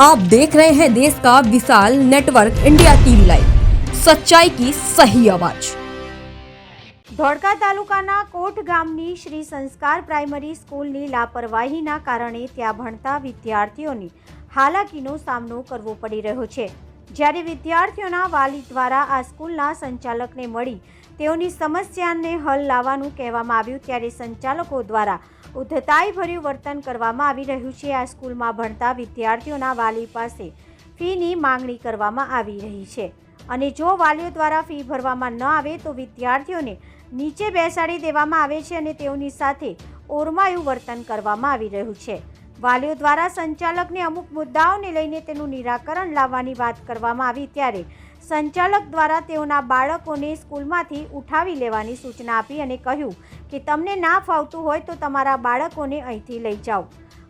आप देख रहे हैं देश का विशाल नेटवर्क इंडिया टीवी लाइव सच्चाई की सही आवाज ધોળકા તાલુકાના કોટ ગામની શ્રી સંસ્કાર પ્રાઇમરી સ્કૂલની લાપરવાહીના કારણે ત્યાં ભણતા વિદ્યાર્થીઓને હાલાકીનો સામનો કરવો પડી રહ્યો છે જ્યારે વિદ્યાર્થીઓના વાલી દ્વારા આ સ્કૂલના સંચાલકને મળી તેઓની સમસ્યાને હલ લાવવાનું કહેવામાં આવ્યું ત્યારે સંચાલકો દ્વારા ઉદ્ધતાઈભર્યું વર્તન કરવામાં આવી રહ્યું છે. આ સ્કૂલમાં ભણતા વિદ્યાર્થીઓના વાલી પાસે ફીની માંગણી કરવામાં આવી રહી છે. અને જો વાલીઓ દ્વારા ફી ભરવામાં ન આવે તો વિદ્યાર્થીઓને નીચે બેસાડી દેવામાં આવે છે અને તેઓની સાથે ઓરમાયું વર્તન કરવામાં આવી રહ્યું છે. વાલીઓ દ્વારા સંચાલકને અમુક મુદ્દાઓને લઈને તેનું નિરાકરણ લાવવાની વાત કરવામાં આવી ત્યારે સંચાલક દ્વારા તેઓના બાળકોને સ્કૂલમાંથી ઉઠાવી લેવાની સૂચના આપી અને કહ્યું કે તમને ના ફાવતું હોય તો તમારા બાળકોને અહીંથી લઈ જાઓ.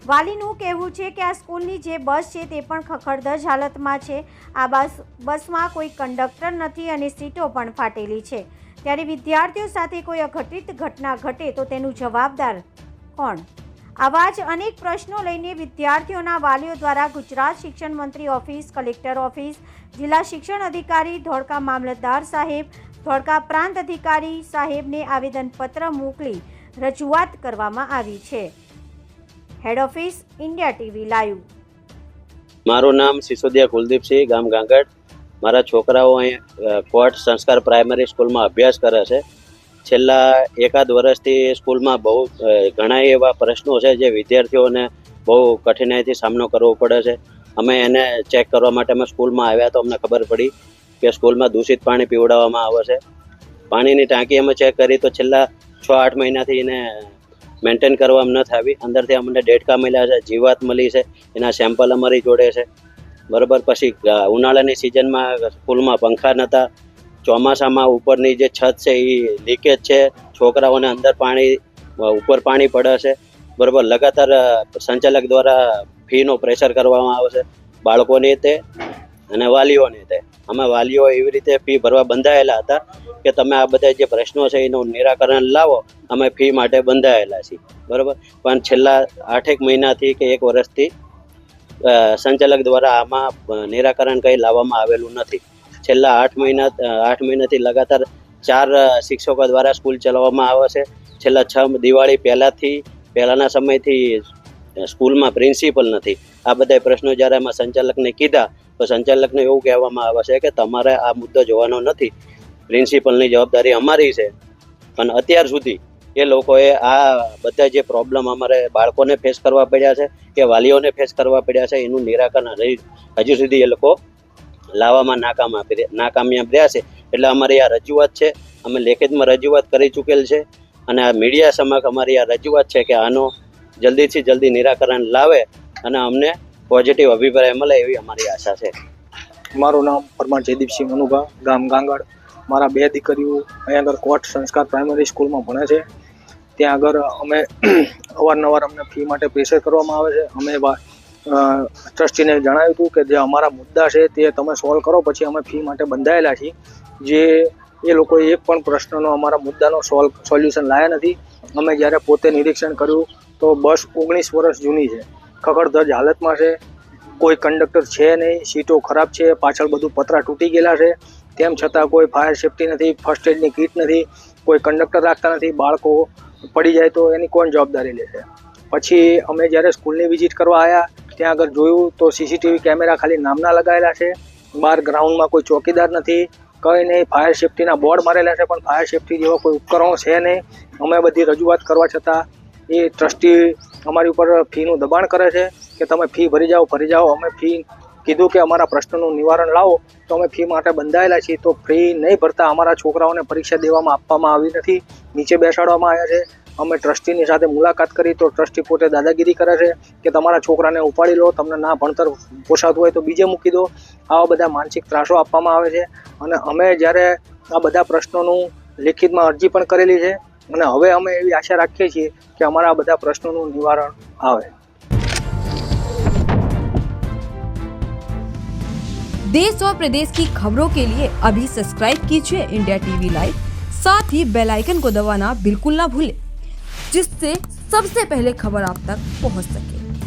વાલીનું કહેવું છે કે આ સ્કૂલની જે બસ છે તે પણ ખખડધજ હાલતમાં છે. આ બસ, બસમાં કોઈ કંડક્ટર નથી અને સીટો પણ ફાટેલી છે. ત્યારે વિદ્યાર્થીઓ સાથે કોઈ અઘટિત ઘટના ઘટે તો તેનું જવાબદાર કોણ? આવા જ અનેક પ્રશ્નો લઈને વિદ્યાર્થીઓના વાલીઓ દ્વારા ગુજરાત શિક્ષણ મંત્રી ઓફિસ, કલેક્ટર ઓફિસ, જિલ્લા શિક્ષણ અધિકારી, ધોળકા મામલતદાર સાહેબ, ધોળકા પ્રાંત અધિકારી સાહેબને આવેદનપત્ર મોકલી રજૂઆત કરવામાં આવી છે. Head office India TV live મારું નામ સિસોદિયા કુલદીપસિંહ ગામ ગાંગડ મારા છોકરાઓ અહીં કોટ સંસ્કાર પ્રાઇમરી સ્કૂલમાં અભ્યાસ કરે છે. છેલ્લા એકાદ વર્ષથી સ્કૂલમાં બહુ ઘણા એવા પ્રશ્નો છે જે વિદ્યાર્થીઓને બહુ કઠિનાઈથી સામનો કરવો પડે છે. અમે એને ચેક કરવા માટે અમે સ્કૂલમાં આવ્યા તો અમને ખબર પડી કે સ્કૂલમાં દૂષિત પાણી પીવડાવવામાં આવે છે. પાણીની ટાંકી અમે ચેક કરી તો છેલ્લા છ આઠ મહિનાથી એને મેન્ટેન કરવામાં નથી આવી અંદરથી અમને ડેટકા મળ્યા છે, જીવાત મળી છે, એના સેમ્પલ અમારી જોડે છે. બરાબર, પછી ઉનાળાની સિઝનમાં સ્કૂલમાં પંખા નહોતા ચોમાસામાં ઉપરની જે છત છે એ લીકેજ છે. છોકરાઓને અંદર પાણી, ઉપર પાણી પડે છે. બરાબર, લગાતાર સંચાલક દ્વારા ફીનો પ્રેશર કરવામાં આવે છે. બાળકોની તે અને વાલીઓની તે. અમે વાલીઓ એવી રીતે ફી ભરવા બંધાયેલા હતા કે તમે આ બધા જે પ્રશ્નો છે એનું નિરાકરણ લાવો, અમે ફી માટે બંધાયેલા છીએ. બરાબર? પણ છેલ્લા આઠેક મહિનાથી કે એક વર્ષથી સંચાલક દ્વારા આમાં નિરાકરણ કંઈ લાવવામાં આવેલું નથી. છેલ્લા આઠ મહિના, આઠ મહિનાથી લગાતાર ચાર શિક્ષકો દ્વારા સ્કૂલ ચલાવવામાં આવે છે. છેલ્લા છ દિવાળી પહેલાંથી, પહેલાંના સમયથી સ્કૂલમાં પ્રિન્સિપલ નથી. આ બધા પ્રશ્નો જ્યારે અમે સંચાલકને કીધા, તો સંચાલકને એવું કહેવામાં આવે છે કે તમારે આ મુદ્દો જોવાનો નથી. પ્રિન્સિપલની જવાબદારી અમારી છે. પણ અત્યાર સુધી એ લોકોએ આ બધા જે પ્રોબ્લેમ અમારે બાળકોને ફેસ કરવા પડ્યા છે કે વાલીઓને ફેસ કરવા પડ્યા છે, એનું નિરાકરણ હજુ સુધી એ લોકો લાવવામાં નાકામ નાકામયાબ રહ્યા છે. એટલે અમારી આ રજૂઆત છે, અમે લેખિતમાં રજૂઆત કરી ચૂકેલ છે અને આ મીડિયા સમક્ષ અમારી આ રજૂઆત છે કે આનો જલ્દીથી જલ્દી નિરાકરણ લાવે અને અમને પોઝિટિવ અભિપ્રાય મળે એવી અમારી આશા છે. મારું નામ પરમાર જયદીપસિંહ મનુભા, ગામ ગાંગડ. મારા બે દીકરીઓ અહીંયા આગળ કોટ સંસ્કાર પ્રાઇમરી સ્કૂલમાં ભણે છે. ત્યાં આગળ અમે અવારનવાર અમને ફી માટે પ્રેશર કરવામાં આવે છે. અમે ટ્રસ્ટીને જણાવ્યું હતું કે જે અમારા મુદ્દા છે તે તમે સોલ્વ કરો, પછી અમે ફી માટે બંધાયેલા છીએ. જે એ લોકોએ એક પણ પ્રશ્નનો અમારા મુદ્દાનો સોલ્વ સોલ્યુશન લાયા નથી. અમે જ્યારે પોતે નિરીક્ષણ કર્યું, તો બસ ઓગણીસ વર્ષ જૂની છે. ખખડધજ હાલતમાં છે. કોઈ કંડક્ટર છે નહીં, સીટો ખરાબ છે, પાછળ બધું પતરા તૂટી ગયેલા છે. તેમ છતાં કોઈ ફાયર સેફટી નથી ફર્સ્ટ એડની કીટ નથી, કોઈ કંડક્ટર રાખતા નથી, બાળકો પડી જાય તો એની કોણ જવાબદારી લેશે? પછી અમે જ્યારે સ્કૂલની વિઝિટ કરવા આવ્યા ત્યાં આગળ જોયું તો સીસીટીવી કેમેરા ખાલી નામના લગાવેલા છે. બહાર ગ્રાઉન્ડમાં કોઈ ચોકીદાર નથી. કંઈ નહીં ફાયર સેફટીના બોર્ડ મારેલા છે, પણ ફાયર સેફટી જેવા કોઈ ઉપકરણો છે નહીં. અમે બધી રજૂઆત કરવા છતાં એ ટ્રસ્ટી અમારી ઉપર ફીનું દબાણ કરે છે કે તમે ફી ભરી જાઓ ભરી જાઓ. અમે ફી કીધું કે અમારા પ્રશ્નનું નિવારણ લાવો. તો અમે ફી માટે બંધાયેલા છીએ. તો ફી નહીં ભરતા અમારા છોકરાઓને પરીક્ષા દેવામાં આપવામાં આવી નથી. નીચે બેસાડવામાં આવ્યા છે. અમે ટ્રસ્ટીની સાથે મુલાકાત કરી તો ટ્રસ્ટી પોતે દાદાગીરી કરે છે કે તમારા છોકરાને ઉપાડી લો તમને ના ભણતર પોસાતું હોય તો બીજે મૂકી દો આવા બધા માનસિક ત્રાસો આપવામાં આવે છે અને અમે જ્યારે આ બધા પ્રશ્નોનું લેખિતમાં અરજી પણ કરેલી છે અને હવે અમે એવી આશા રાખીએ છીએ કે અમારા આ બધા પ્રશ્નોનું નિવારણ આવે देश और प्रदेश की खबरों के लिए अभी सब्सक्राइब कीजिए इंडिया टीवी लाइव साथ ही बेल आइकन को दबाना बिल्कुल ना भूलें जिससे सबसे पहले खबर आप तक पहुंच सके